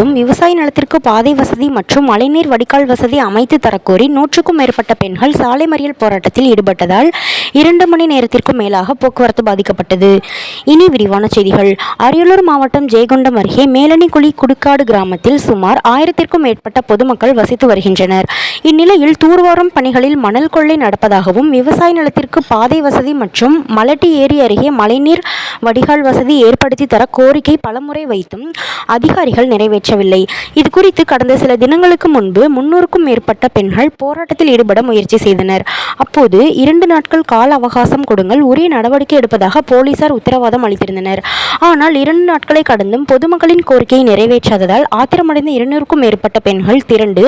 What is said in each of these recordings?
மட்டும் விவசாய நிலத்திற்கு பாதை வசதி மற்றும் மழைநீர் வடிகால் வசதி அமைத்து தரக்கோரி நூற்றுக்கும் மேற்பட்ட பெண்கள் சாலை மறியல் போராட்டத்தில் ஈடுபட்டதால் இரண்டு மணி நேரத்திற்கும் மேலாக போக்குவரத்து பாதிக்கப்பட்டது. இனி விரிவான செய்திகள். அரியலூர் மாவட்டம் ஜெயகுண்டம் அருகே மேலணிக்குழி குடுக்காடு கிராமத்தில் சுமார் ஆயிரத்திற்கும் மேற்பட்ட பொதுமக்கள் வசித்து வருகின்றனர். இந்நிலையில் தூர்வாரும் பணிகளில் மணல் கொள்ளை நடப்பதாகவும் விவசாய நிலத்திற்கு பாதை வசதி மற்றும் மலட்டி ஏரி அருகே மழைநீர் வடிகால் வசதி ஏற்படுத்தி தர கோரிக்கை பலமுறை வைத்தும் அதிகாரிகள் நிறைவேற்றவில்லை இது குறித்து கடந்த சில தினங்களுக்கு முன்பு முன்னூறுக்கும் மேற்பட்ட பெண்கள் போராட்டத்தில் ஈடுபட முயற்சி செய்தனர். அப்போது இரண்டு நாட்கள் கால அவகாசம் கொடுங்கள் உரிய நடவடிக்கை எடுப்பதாக போலீசார் உத்தரவாதம் அளித்திருந்தனர். ஆனால் இரண்டு நாட்களை கடந்தும் பொதுமக்களின் கோரிக்கையை நிறைவேற்றாததால் ஆத்திரமடைந்த இருநூறுக்கும் மேற்பட்ட பெண்கள் திரண்டு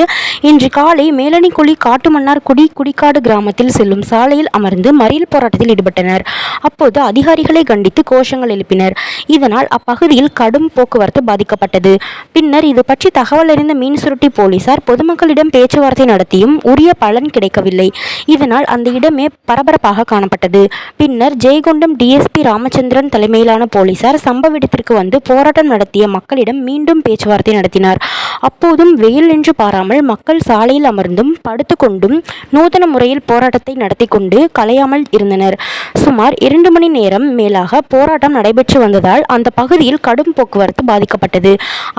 இன்று காலை மேலணிக்குழி காட்டுமன்னார் குடி குடிக்காடு கிராமத்தில் செல்லும் சாலையில் அமர்ந்து மறியல் போராட்டத்தில் ஈடுபட்டனர். அப்போது அதிகாரிகளை கண்டித்து கோஷங்கள் எழுப்பினர். இதனால் அப்பகுதியில் கடும் போக்குவரத்து பாதிக்கப்பட்டது. பின்னர் இது பற்றி தகவல் அறிந்த மீன் சுருட்டி போலீசார் பொதுமக்களிடம் பேச்சுவார்த்தை நடத்தியும் உரிய பலன் கிடைக்கவில்லை. இதனால் அந்த இடமே பரபரப்பாக காணப்பட்டது. பின்னர் ஜெயங்கொண்டம் டிஎஸ்பி ராமச்சந்திரன் தலைமையிலான போலீசார் சம்பவ இடத்திற்கு வந்து போராட்டம் நடத்திய மக்களிடம் மீண்டும் பேச்சுவார்த்தை நடத்தினார். அப்போதும் வெயில் என்று பாராமல் மக்கள் சாலையில் அமர்ந்தும் படுத்துக்கொண்டும் நூதன முறையில் போராட்டத்தை நடத்தி கொண்டு கலையாமல் இருந்தனர். சுமார் இரண்டு மணி நேரம் மேலாக போராட்டம் நடைபெற்று வந்ததால் அந்த பகுதியில் கடும் போக்குவரத்து பாதிக்கப்பட்டது.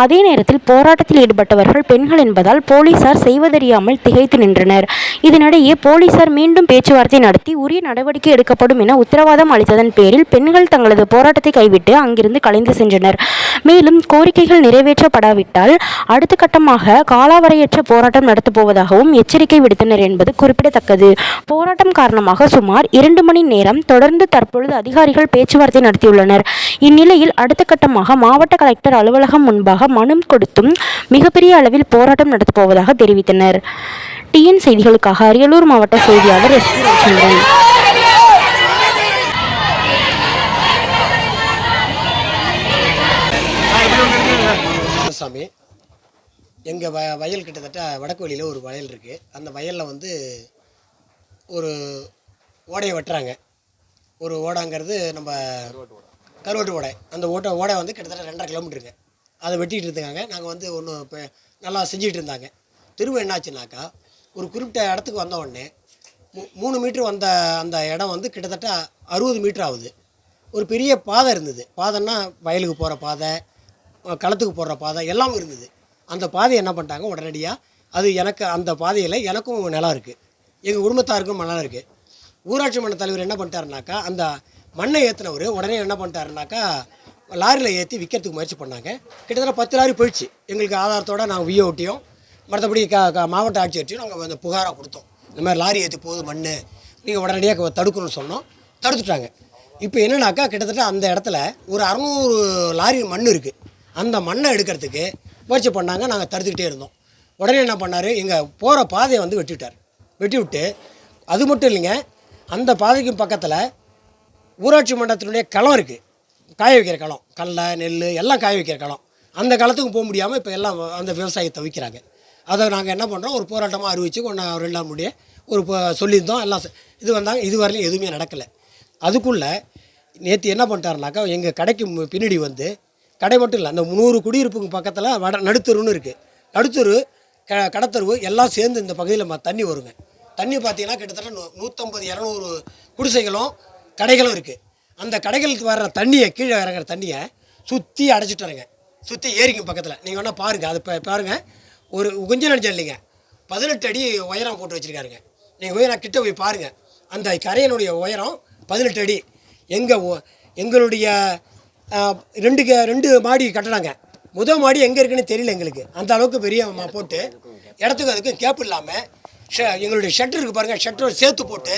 அதே நேரத்தில் போராட்டத்தில் ஈடுபட்டவர்கள் பெண்கள் என்பதால் போலீசார் செய்வதறியாமல் திகைத்து நின்றனர். இதனிடையே போலீசார் மீண்டும் பேச்சுவார்த்தை நடத்தி உரிய நடவடிக்கை எடுக்கப்படும் என உத்தரவாதம் அளித்ததன் பேரில் பெண்கள் தங்களது போராட்டத்தை கைவிட்டு அங்கிருந்து கலைந்து சென்றனர். மேலும் கோரிக்கைகள் நிறைவேற்றப்படாவிட்டால் அடுத்த கட்டமாக காலாவரையற்ற போராட்டம் நடத்தப்போவதாகவும் எச்சரிக்கை விடுத்தனர் என்பது குறிப்பிடத்தக்கது. போராட்டம் காரணமாக சுமார் இரண்டு மணி நேரம் தொடர்ந்து தற்பொழுது அதிகாரிகள் பேச்சுவார்த்தை நடத்தியுள்ளனர். இந்நிலையில் அடுத்த கட்டமாக மாவட்ட கலெக்டர் அலுவலகம் முன்பாக மனு கொடுத்தும் மிகப்பெரிய அளவில் போராட்டம் நடத்தப்போவதாக தெரிவித்தனர். டிஎன் செய்திகளுக்காக அரியலூர் மாவட்ட செய்தியாளர் எஸ் பி ரவிச்சந்திரன் எங்கள் வ வயல் கிட்டத்தட்ட வடக்கு வழியில் ஒரு வயல் இருக்குது அந்த வயலில் வந்து ஒரு ஓடையை வெட்டுறாங்க. ஒரு ஓடாங்கிறது நம்ம கருவட்டு ஓடை. அந்த ஓட்டை ஓடை வந்து கிட்டத்தட்ட ரெண்டரை கிலோமீட்டருங்க அதை வெட்டிகிட்டு இருந்தாங்க நாங்கள் வந்து ஒன்று இப்போ நல்லா செஞ்சிட்டு இருந்தாங்க. திரும்ப என்னாச்சுனாக்கா ஒரு குறிப்பிட்ட இடத்துக்கு வந்த உடனே மூணு மீட்ரு வந்த அந்த இடம் வந்து கிட்டத்தட்ட அறுபது மீட்ரு ஆகுது. ஒரு பெரிய பாதை இருந்தது. பாதைன்னா வயலுக்கு போகிற பாதை களத்துக்கு போடுற பாதை எல்லாம் இருந்தது. அந்த பாதையை என்ன பண்ணிட்டாங்க? உடனடியாக அது எனக்கு அந்த பாதையில் எனக்கும் நிலம் இருக்குது எங்கள் குடும்பத்தாருக்கும் நிலம் இருக்குது ஊராட்சி மன்ற தலைவர் என்ன பண்ணிட்டாருனாக்கா அந்த மண்ணை ஏற்றினவர் உடனே என்ன பண்ணிட்டாருனாக்கா லாரியில் ஏற்றி விற்கிறதுக்கு முயற்சி பண்ணாங்க. கிட்டத்தட்ட பத்து லாரி போயிடுச்சு. எங்களுக்கு ஆதாரத்தோடு நாங்கள் விஓட்டியும் மற்றபடி க க மாவட்ட ஆட்சியர்ட்டையும் நாங்கள் அந்த புகாராக கொடுத்தோம். இந்த மாதிரி லாரி ஏற்றி போகுது மண் நீங்கள் உடனடியாக தடுக்கணும்னு சொன்னோம். தடுத்துட்டாங்க. இப்போ என்னன்னாக்கா கிட்டத்தட்ட அந்த இடத்துல ஒரு அறநூறு லாரி மண் இருக்குது அந்த மண்ணை எடுக்கிறதுக்கு முயற்சி பண்ணாங்க நாங்கள் தடுத்துக்கிட்டே இருந்தோம். உடனே என்ன பண்ணார் எங்கள் போகிற பாதையை வந்து வெட்டி விட்டார் வெட்டி விட்டு அது மட்டும் இல்லைங்க அந்த பாதைக்கும் பக்கத்தில் ஊராட்சி மன்றத்தினுடைய களம் இருக்குது காய வைக்கிற களம் கடலை நெல் எல்லாம் காய வைக்கிற களம். அந்த காலத்துக்கும் போக முடியாமல் இப்போ எல்லாம் அந்த விவசாயத்தை விற்கிறாங்க அதை நாங்கள் என்ன பண்ணுறோம் ஒரு போராட்டமாக அறிவித்து ஒன்று ரெண்டு நாள் முடிய ஒரு சொல்லியிருந்தோம் எல்லாம் செ- இது வந்தாங்க இது வரையிலும் எதுவுமே நடக்கலை. அதுக்குள்ளே நேற்று என்ன பண்ணிட்டாருனாக்கா எங்கள் கடைக்கு மு- பின்னாடி வந்து கடை மட்டும் இல்லை அந்த நூறு குடியிருப்புக்கு பக்கத்தில் வட நடுத்தருன்னு இருக்குது நடுத்தரு க கடத்தருவு எல்லாம் சேர்ந்து இந்த பகுதியில் தண்ணி வருங்க. தண்ணி பார்த்தீங்கன்னா கிட்டத்தட்ட நூ நூற்றம்பது இரநூறு குடிசைகளும் கடைகளும் இருக்குது அந்த கடைகளுக்கு வர்ற தண்ணியை கீழே இறங்குற தண்ணியை சுற்றி அடைச்சிட்டாருங்க. சுற்றி ஏரிக்கும் பக்கத்தில். நீங்கள் வேணால் பாருங்கள் அது இப்போ பாருங்கள் ஒரு கொஞ்சம் நினச்சம் இல்லைங்க. பதினெட்டு அடி உயரம் போட்டு வச்சுருக்காருங்க. நீங்கள் போய் நான் போய் பாருங்கள் அந்த கரையனுடைய உயரம் பதினெட்டு அடி. எங்கள் எங்களுடைய ரெண்டு க- ரெண்டு மாடி கட்டணங்க. முதல் மாடி எங்கே இருக்குன்னு தெரியல எங்களுக்கு. அந்த அளவுக்கு பெரிய போட்டு இடத்துக்கு அதுக்கு கேப் இல்லாமல் ஷ எங்களுடைய ஷட்டர் இருக்குது பாருங்கள் ஷட்டர் சேர்த்து போட்டு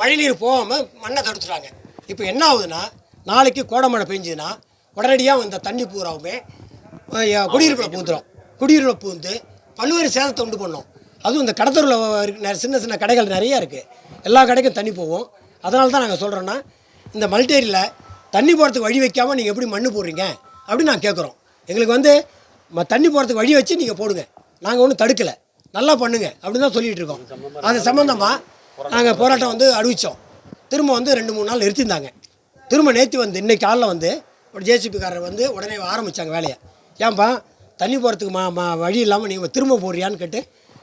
மழைநீர் போகாமல் மண்ணை தடுத்துட்டாங்க. இப்போ என்ன ஆகுதுன்னா நாளைக்கு கோடை மழை பெஞ்சுதுன்னா உடனடியாக இந்த தண்ணி பூராவுமே குடியிருப்பில் பூந்துடும் குடியிருப்பில் பூந்து பல்வேறு சேதத்தை உண்டு பண்ணோம். அதுவும் இந்த கடத்தூரில் சின்ன சின்ன கடைகள் நிறையா இருக்குது எல்லா கடைக்கும் தண்ணி போகும். அதனால தான் நாங்கள் சொல்கிறோன்னா இந்த மல்டேரியில் தண்ணி போகிறதுக்கு வழி வைக்காமல் நீங்கள் எப்படி மண்ணு போடுறீங்க? அப்படின்னு நான் கேட்குறோம் எங்களுக்கு வந்து ம தண்ணி போகிறதுக்கு வழி வச்சு நீங்கள் போடுங்க. நாங்கள் ஒன்றும் தடுக்கலை. நல்லா பண்ணுங்க. அப்படின்னு தான் சொல்லிகிட்டு இருக்கோம். அது சம்மந்தமாக நாங்கள் போராட்டம் வந்து அறிவித்தோம் திரும்ப வந்து ரெண்டு மூணு நாள் நிறுத்தியிருந்தாங்க. திரும்ப நேற்று வந்து இன்றைக்கி காலைல வந்து ஒரு ஜேசிபிக்காரர் வந்து உடனே ஆரம்பித்தாங்க வேலையை. ஏன்பா தண்ணி போகிறதுக்கு மா மா வழி இல்லாமல் நீங்கள் திரும்ப போடுறியான்னு கேட்டு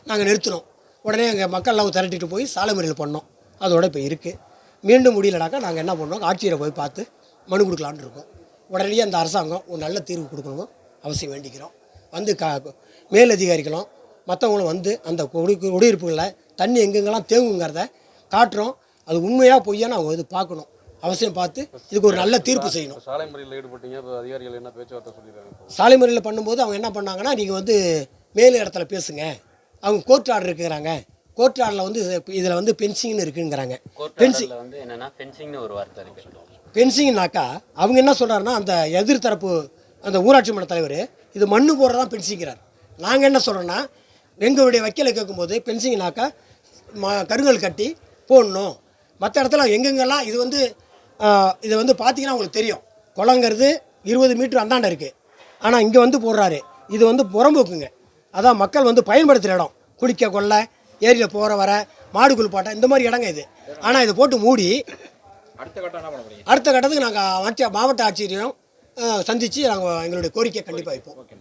நாங்கள் நிறுத்தினோம். உடனே எங்கள் மக்கள்லாம் திரட்டிட்டு போய் சாலை முறையில் பண்ணோம். அதோட இப்போ இருக்குது மீண்டும் முடியலனாக்கா நாங்கள் என்ன பண்ணோம் ஆட்சியரை போய் பார்த்து மனு கொடுக்கலான்னு இருக்கோம். உடனே அந்த அரசாங்கம் ஒரு நல்ல தீர்வு கொடுக்கணும் அவசியம் வேண்டிக்கிறோம். வந்து கா மேலதிகாரிகளும் மற்றவங்களும் வந்து அந்த குடி குடியிருப்புகளில் தண்ணி எங்கெங்கெல்லாம் தேங்குங்கிறத காட்டுறோம். அது உண்மையாக பொய்யான்னு அவங்க இது பார்க்கணும். அவசியம் பார்த்து இதுக்கு ஒரு நல்ல தீர்ப்பு செய்யணும். சாலை மறியலில் ஈடுபட்டீங்க. அதிகாரிகள் என்ன பேச்சுவார்த்தை சொல்லியிருக்காங்க? சாலை முறையில் பண்ணும்போது அவங்க என்ன பண்ணாங்கன்னா நீங்கள் வந்து மேல் இடத்துல பேசுங்க. அவங்க கோர்ட் ஆர்டர் இருக்குங்கிறாங்க. கோர்ட் ஆர்டரில் வந்து இதில் வந்து பென்சிங்னு இருக்குங்கிறாங்க. பென்சிங் வந்து என்னன்னா ஃபென்சிங்னு ஒரு வார்த்தை இருக்கு. பென்சிங்னாக்கா அவங்க என்ன சொல்கிறாருன்னா அந்த எதிர்த்தரப்பு அந்த ஊராட்சி மன்ற தலைவர் இது மண்ணு போடுறதான் பென்சிங்கிறார் நாங்கள் என்ன சொல்கிறோன்னா எங்களுடைய வக்கீலை கேட்கும்போது பென்சிங்னாக்கா ம கருங்கல் கட்டி போடணும். மற்ற இடத்துல எங்கெங்கெல்லாம் இது வந்து இதை வந்து பார்த்தீங்கன்னா உங்களுக்கு தெரியும். குளங்கிறது இருபது மீட்டர் அந்தாண்ட இருக்குது ஆனால் இங்கே வந்து போடுறாரு. இது வந்து புறம்போக்குங்க. அதான் மக்கள் வந்து பயன்படுத்துகிற இடம். குளிக்க கொள்ள ஏரியில் போகிற வர மாடு குளிப்பாட்டம் இந்த மாதிரி இடங்க இது. ஆனால் இதை போட்டு மூடி அடுத்த கட்டம் என்ன பண்ண போறீங்க? அடுத்த கட்டத்துக்கு நாங்கள் மாவட்ட ஆட்சியரையும் சந்தித்து நாங்கள் எங்களுடைய கோரிக்கை கண்டிப்பாக வைப்போம்.